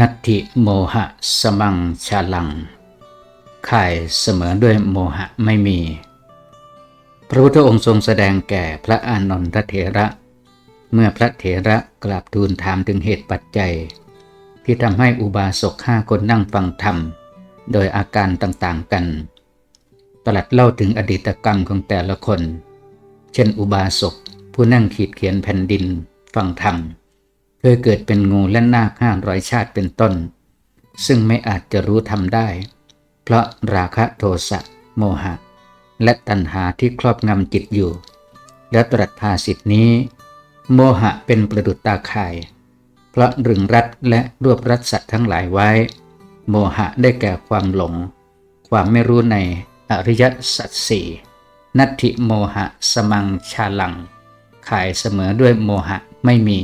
นัตถิโมหะสมังชาลังข่ายเสมอด้วยโมหะไม่มี พระพุทธองค์ทรงแสดงแก่พระอานนทเถระ เมื่อพระเถระกราบทูลถามถึงเหตุปัจจัย ที่ทำให้อุบาสกห้าคนนั่งฟังธรรม โดยอาการต่างๆกัน ตลัดเล่าถึงอดีตกรรมของแต่ละคน เช่นอุบาสกผู้นั่งขีดเขียนแผ่นดินฟังธรรม เคยเกิดเป็นงูและนาคห้าร้อยชาติเป็นต้น ซึ่งไม่อาจจะรู้ทำได้ เพราะราคะโทสะโมหะ และตัณหาที่ครอบงำจิตอยู่ และตรัสภาสิทธินี้ โมหะเป็นประดุจตาข่าย เพราะรึงรัดและรวบรัดสัตว์ทั้งหลายไว้ โมหะได้แก่ความหลง ความไม่รู้ในอริยสัจสี่นัตถิโมหะสมังชาลัง ขายเสมอด้วยโมหะไม่มี